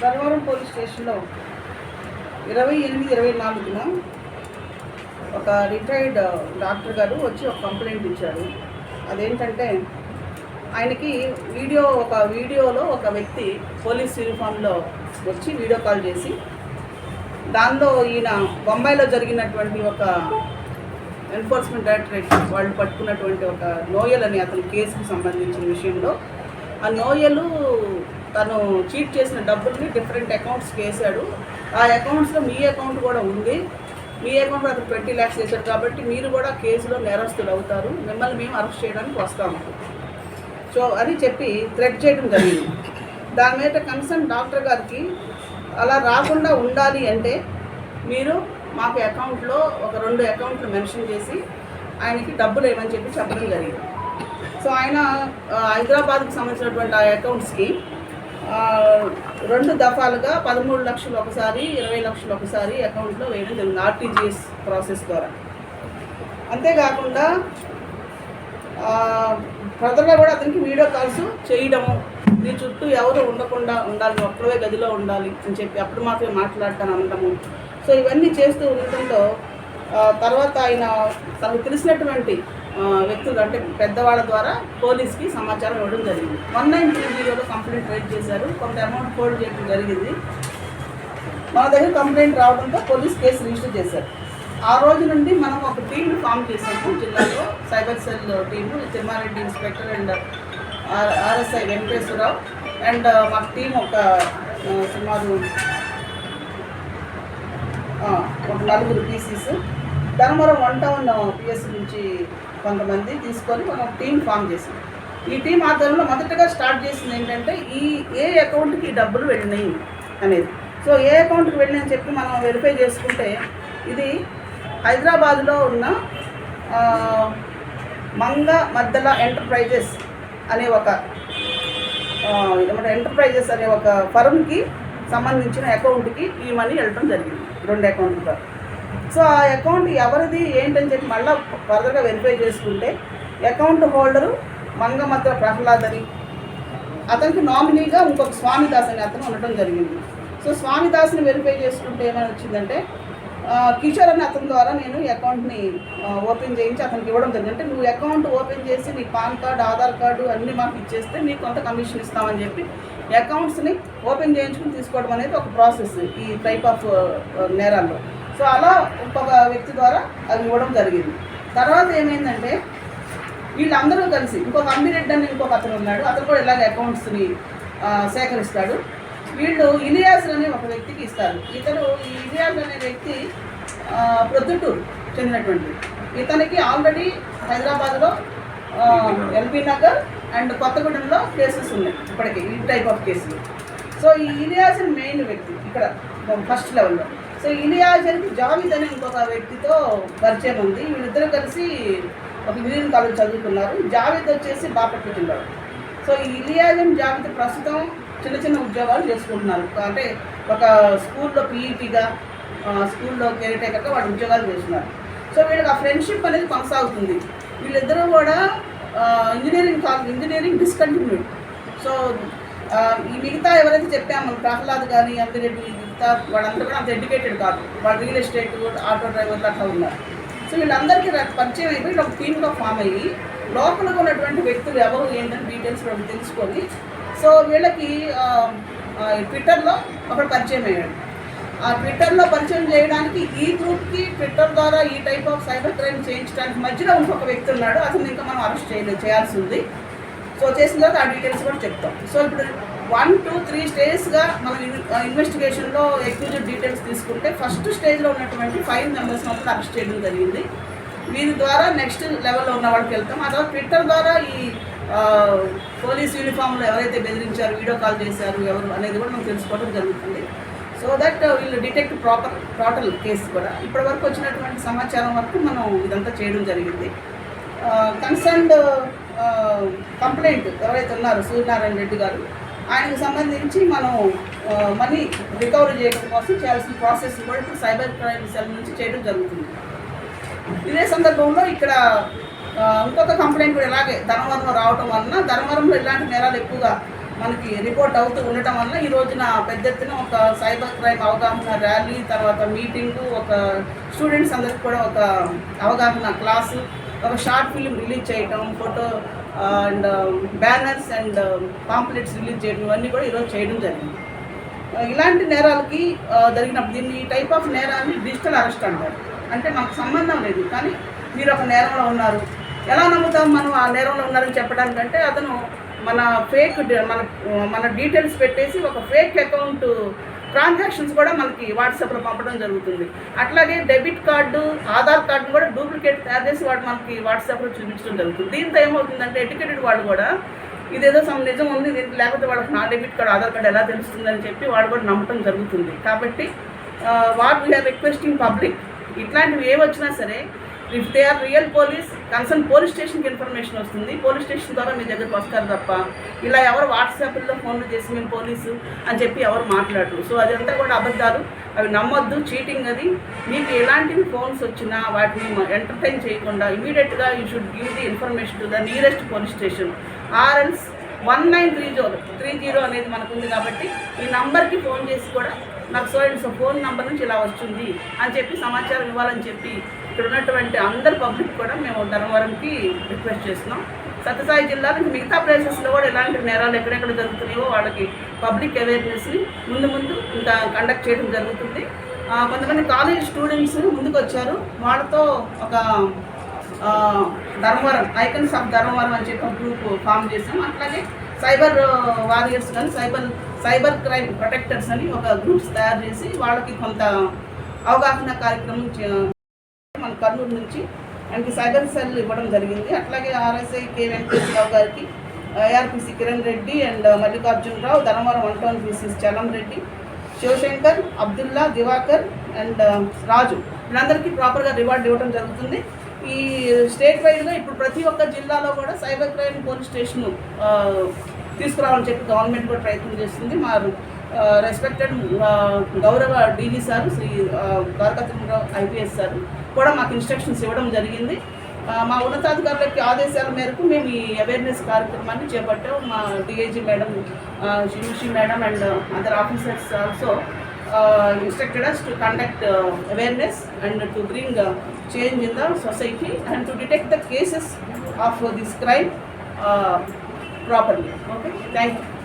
Dharmavaram police స్టేషన్లో ఇరవై ఎనిమిది ఇరవై నాలుగున ఒక రిటైర్డ్ డాక్టర్ గారు వచ్చి ఒక కంప్లైంట్ ఇచ్చారు. అదేంటంటే ఆయనకి వీడియో ఒక వీడియోలో ఒక వ్యక్తి పోలీస్ యూనిఫామ్లో వచ్చి వీడియో కాల్ చేసి దానిలో ఈయన బొంబాయిలో జరిగినటువంటి ఒక ఎన్ఫోర్స్మెంట్ డైరెక్టరేట్ వాళ్ళు పట్టుకున్నటువంటి ఒక నోయల్ అని అతని కేసుకు సంబంధించిన విషయంలో ఆ నోయలు తను చీట్ చేసిన డబ్బుల్ని డిఫరెంట్ అకౌంట్స్కి వేశాడు. ఆ అకౌంట్స్లో మీ అకౌంట్ కూడా ఉంది. మీ అకౌంట్లో అతను ట్వంటీ ల్యాక్స్ వేశాడు కాబట్టి మీరు కూడా కేసులో నేరస్తులు అవుతారు. మిమ్మల్ని మేము అరెస్ట్ చేయడానికి వస్తాము. సో అని చెప్పి థ్రెడ్ చేయడం జరిగింది. దాని మీద కన్సర్న్ డాక్టర్ గారికి అలా రాకుండా ఉండాలి అంటే మీరు మాకు అకౌంట్లో ఒక రెండు అకౌంట్లు మెన్షన్ చేసి ఆయనకి డబ్బులు ఏమని చెప్పి చెప్పడం జరిగింది. సో ఆయన హైదరాబాద్కి సంబంధించినటువంటి ఆ అకౌంట్స్కి రెండు దఫాలుగా పదమూడు లక్షలు ఒకసారి ఇరవై లక్షలు ఒకసారి అకౌంట్లో వేయడం జరిగింది ఆర్టీజీఎస్ ప్రాసెస్ ద్వారా. అంతేకాకుండా ప్రజల్లో కూడా అతనికి వీడియో కాల్స్ చేయడము నీ చుట్టూ ఎవరు ఉండకుండా ఉండాలి నువ్వు ఒక్కడే గదిలో ఉండాలి అని చెప్పి అప్పుడు మాత్రమే మాట్లాడతాను అనడము సో ఇవన్నీ చేస్తూ ఉండటంతో తర్వాత ఆయన తనకు తెలిసినటువంటి వ్యక్తులు అంటే పెద్దవాళ్ళ ద్వారా పోలీస్కి సమాచారం ఇవ్వడం జరిగింది. వన్ నైన్ త్రీ జీరోలో కంప్లైంట్ రైట్ చేశారు. కొంత అమౌంట్ ఫోల్డ్ చేయడం జరిగింది. మన దగ్గర కంప్లైంట్ రావడంతో పోలీస్ కేసు రిజిస్టర్ చేశారు. ఆ రోజు నుండి మనం ఒక టీం ఫామ్ చేసాము జిల్లాలో cyber cell team Thimmareddy inspector and RSI Venkateswararao and మా టీం ఒక సుమారు ఒక నలుగురు PCs Dharmavaram one town PS నుంచి కొంతమంది తీసుకొని మనం టీం ఫామ్ చేసాం ఈ టీం ఆధ్వర్యంలో మొదటగా స్టార్ట్ చేసింది ఏంటంటే ఈ ఏ అకౌంట్కి డబ్బులు వెళ్ళినాయి అనేది. సో ఏ అకౌంట్కి వెళ్ళినాయని చెప్పి మనం వెరిఫై చేసుకుంటే ఇది హైదరాబాద్లో ఉన్న మంగ మద్దల ఎంటర్ప్రైజెస్ అనే ఒక ఏమంటే ఎంటర్ప్రైజెస్ అనే ఒక ఫర్మ్కి సంబంధించిన అకౌంట్కి ఈ మనీ వెళ్ళడం జరిగింది. రెండు అకౌంట్లతో ద్వారా. సో ఆ అకౌంట్ ఎవరిది ఏంటని చెప్పి మళ్ళీ ఫర్దర్గా వెరిఫై చేసుకుంటే అకౌంట్ హోల్డరు మంగమద్ర ప్రహ్లాద్ అని అతనికి నామినీగా ఇంకొక స్వామిదాస్ అని అతను ఉండటం జరిగింది. సో స్వామిదాస్ని వెరిఫై చేసుకుంటే ఏమైనా వచ్చిందంటే కిషోర్ అని అతని ద్వారా నేను అకౌంట్ని ఓపెన్ చేయించి అతనికి ఇవ్వడం జరిగింది. అంటే నువ్వు అకౌంట్ ఓపెన్ చేసి నీ పాన్ కార్డు ఆధార్ కార్డు అన్నీ మాకు ఇచ్చేస్తే నీకు కొంత కమిషన్ ఇస్తామని చెప్పి అకౌంట్స్ని ఓపెన్ చేయించుకుని తీసుకోవడం అనేది ఒక ప్రాసెస్ ఈ టైప్ ఆఫ్ నేరాల్లో. సో అలా ఇంకొక వ్యక్తి ద్వారా అది ఇవ్వడం జరిగింది. తర్వాత ఏమైందంటే వీళ్ళందరూ కలిసి ఇంకొక అంబిరెడ్డి అని ఇంకొక అతను ఉన్నాడు అతను కూడా ఇలాగ అకౌంట్స్ని సేకరిస్తాడు. వీళ్ళు ఇలియాస్ అనే ఒక వ్యక్తికి ఇస్తారు. ఇతను ఈ ఇలియాస్ అనే వ్యక్తి ప్రొద్దుటూరు చెందినటువంటి. ఇతనికి ఆల్రెడీ హైదరాబాద్లో ఎల్బీ నగర్ అండ్ కొత్తగూడెంలో కేసెస్ ఉన్నాయి ఇప్పటికీ ఈ టైప్ ఆఫ్ కేసులు సో ఈ ఇలియాస్ మెయిన్ వ్యక్తి ఇక్కడ ఫస్ట్ లెవెల్లో సో ఇలియాజన్కి జావిద్ అనే ఇంకొక వ్యక్తితో పరిచయం ఉంది. వీళ్ళిద్దరూ కలిసి ఒక ఇంజనీరింగ్ కాలేజ్ చదువుకున్నారు. జావిద్ వచ్చేసి బాపట్ల జిల్లాలో. సో ఈ ఇలియాజన్ జావేద్ ప్రస్తుతం చిన్న చిన్న ఉద్యోగాలు చేసుకుంటున్నారు. అంటే ఒక స్కూల్లో పీఈటీగా స్కూల్లో కేర్ టేకర్గా వాళ్ళు ఉద్యోగాలు చేస్తున్నారు. సో వీళ్ళకి ఆ ఫ్రెండ్షిప్ అనేది కొనసాగుతుంది. వీళ్ళిద్దరూ కూడా engineering college engineering discontinued. So ఈ మిగతా ఎవరైతే చెప్పామో ప్రహ్లాద్ కానీ అంబిరెడ్డి మిగతా వాళ్ళందరూ కూడా అంత ఎడ్యుకేటెడ్ కాదు. వాళ్ళు రియల్ ఎస్టేట్ ఆటో డ్రైవర్లు అట్లా ఉన్నారు. సో వీళ్ళందరికీ పరిచయం అయిపోయి వీళ్ళు ఒక టీమ్గా ఫామ్ అయ్యి లోపల ఉన్నటువంటి వ్యక్తులు ఎవరు ఏంటని డీటెయిల్స్ వాళ్ళు తెలుసుకొని సో వీళ్ళకి ట్విట్టర్లో అక్కడ పరిచయం అయ్యాడు. ఆ ట్విట్టర్లో పరిచయం చేయడానికి ఈ గ్రూప్కి ట్విట్టర్ ద్వారా ఈ టైప్ ఆఫ్ సైబర్ క్రైమ్ చేయించడానికి మధ్యలో ఇంకొక వ్యక్తి ఉన్నాడు. అతను ఇంకా మనం అరెస్ట్ చేయలేదు చేయాల్సి ఉంది. సో చేసిన తర్వాత ఆ డీటెయిల్స్ కూడా చెప్తాం. సో ఇప్పుడు వన్ టూ త్రీ స్టేజ్గా మనం ఇన్వెస్టిగేషన్లో ఎక్యూజ్డ్ డీటెయిల్స్ తీసుకుంటే ఫస్ట్ స్టేజ్లో ఉన్నటువంటి ఫైవ్ మెంబర్స్ మాత్రం అరెస్ట్ చేయడం జరిగింది. వీరి ద్వారా నెక్స్ట్ లెవెల్లో ఉన్న వాళ్ళకి వెళ్తాం. ఆ తర్వాత ట్విట్టర్ ద్వారా ఈ పోలీస్ యూనిఫామ్లో ఎవరైతే బెదిరించారు వీడియో కాల్ చేశారు ఎవరు అనేది కూడా మనం తెలుసుకోవడం జరుగుతుంది. సో దట్ వీళ్ళు డిటెక్ట్ ప్రాపర్ టోటల్ కేసు కూడా. ఇప్పటివరకు వచ్చినటువంటి సమాచారం వరకు మనం ఇదంతా చేయడం జరిగింది. కన్సర్న్డ్ కంప్లైంట్ ఎవరైతే ఉన్నారో సూర్యనారాయణ రెడ్డి గారు ఆయనకు సంబంధించి మనం మనీ రికవరీ చేయడం కోసం చేయాల్సిన ప్రాసెస్ కూడా ఇప్పుడు సైబర్ క్రైమ్ సెల్ నుంచి చేయడం జరుగుతుంది. ఇదే సందర్భంలో ఇక్కడ ఇంకొక కంప్లైంట్ కూడా ఇలాగే ధర్మవరం రావటం వలన ధర్మవరంలో ఇలాంటి నేరాలు ఎక్కువగా మనకి రిపోర్ట్ అవుతూ ఉండటం వలన ఈ రోజున పెద్ద ఎత్తున ఒక సైబర్ క్రైమ్ అవగాహన ర్యాలీ తర్వాత మీటింగు ఒక స్టూడెంట్స్ అందరికి కూడా ఒక అవగాహన క్లాసు ఒక షార్ట్ ఫిల్మ్ రిలీజ్ చేయటం photo and um, banners and um, pamphlets release చేయడం ఇవన్నీ కూడా ఈరోజు చేయడం జరిగింది. ఇలాంటి నేరాలకి జరిగినప్పుడు దీన్ని ఈ టైప్ ఆఫ్ నేరాన్ని డిజిటల్ అరెస్ట్ అంటారు. అంటే మనకు సంబంధం లేదు కానీ మీరు ఒక నేరంలో ఉన్నారు. ఎలా నమ్ముతాం మనం ఆ నేరంలో ఉన్నారని చెప్పడానికంటే అతను మన ఫేక్ మన మన డీటెయిల్స్ పెట్టేసి ఒక ఫేక్ అకౌంట్ ట్రాన్సాక్షన్స్ కూడా మనకి వాట్సాప్లో పంపడం జరుగుతుంది. అట్లాగే డెబిట్ కార్డు ఆధార్ కార్డు కూడా డూప్లికేట్ తయారు చేసి వాడు మనకి వాట్సాప్లో చూపించడం జరుగుతుంది. దీంతో ఏమవుతుందంటే ఎడ్యుకేటెడ్ వాళ్ళు కూడా ఇదేదో సమ్ నిజం ఉంది దీంట్లో లేకపోతే వాళ్ళకి నా డెబిట్ కార్డు ఆధార్ కార్డ్ ఎలా తెలుస్తుందని చెప్పి వాడు కూడా నమ్మటం జరుగుతుంది. కాబట్టి వాట్ వీఆర్ రిక్వెస్టింగ్ పబ్లిక్ ఇట్లాంటివి ఏ వచ్చినా సరే if they are real police concern police స్టేషన్కి ఇన్ఫర్మేషన్ వస్తుంది. పోలీస్ స్టేషన్ ద్వారా మీ దగ్గరకు వస్తారు తప్ప ఇలా ఎవరు వాట్సాప్లో ఫోన్లు చేసి మేము పోలీసు అని చెప్పి ఎవరు మాట్లాడరు. సో అదంతా కూడా అబద్ధాలు. అవి నమ్మొద్దు చీటింగ్ అది. మీకు ఎలాంటివి ఫోన్స్ వచ్చినా వాటిని ఎంటర్టైన్ చేయకుండా ఇమీడియట్గా you should give the information to the nearest police station ఆర్ఎల్స్ one nine three zero three zero అనేది మనకు ఉంది కాబట్టి ఈ నంబర్కి ఫోన్ చేసి కూడా నాకు so and so phone number నుంచి ఇలా వస్తుంది అని చెప్పి సమాచారం ఇవ్వాలని చెప్పి ఇక్కడ ఉన్నటువంటి అందరు పబ్లిక్ కూడా మేము ధర్మవరంకి రిక్వెస్ట్ చేస్తున్నాం. సత్యసాయి జిల్లాలో ఇంక మిగతా ప్లేసెస్లో కూడా ఎలాంటి నేరాలు ఎక్కడెక్కడ జరుగుతున్నాయో వాళ్ళకి పబ్లిక్ అవేర్నెస్ని ముందు ముందు ఇంకా కండక్ట్ చేయడం జరుగుతుంది. కొంతమంది కాలేజ్ స్టూడెంట్స్ ముందుకు వచ్చారు వాళ్ళతో ఒక ధర్మవరం ఐకన్స్ ఆఫ్ ధర్మవరం అని చెప్పి ఒక గ్రూప్ ఫామ్ చేసాం అట్లాగే సైబర్ వారియర్స్ కానీ సైబర్ సైబర్ క్రైమ్ ప్రొటెక్టర్స్ అని ఒక గ్రూప్స్ తయారు చేసి వాళ్ళకి కొంత అవగాహన కార్యక్రమం మన కర్నూలు నుంచి ఆయనకి సైబర్ సెల్ ఇవ్వడం జరిగింది. అట్లాగే ఆర్ఎస్ఐ కె వెంకటేశ్వరరావు గారికి ARPC Kiran Reddy and Mallikarjunarao Dhanavaram one town PCs Chalam Reddy Shivashankar Abdullah Diwakar and Raju. వీళ్ళందరికీ ప్రాపర్గా రివార్డ్ ఇవ్వడం జరుగుతుంది. ఈ స్టేట్ వైడ్గా ఇప్పుడు ప్రతి ఒక్క జిల్లాలో కూడా సైబర్ క్రైమ్ పోలీస్ స్టేషన్ తీసుకురావాలని చెప్పి గవర్నమెంట్ కూడా ప్రయత్నం చేస్తుంది. మా రెస్పెక్టెడ్ గౌరవ DG sir Shri Dwarakachandrarao IPS sir కూడా మాకు ఇన్స్ట్రక్షన్స్ ఇవ్వడం జరిగింది. మా ఉన్నతాధికారులకి ఆదేశాల మేరకు మేము ఈ అవేర్నెస్ కార్యక్రమాన్ని చేపట్టాం. మా DIG madam Shivashi madam and other officers also instructed us to conduct awareness and to bring change in the society and to detect the cases of this crime properly okay thank you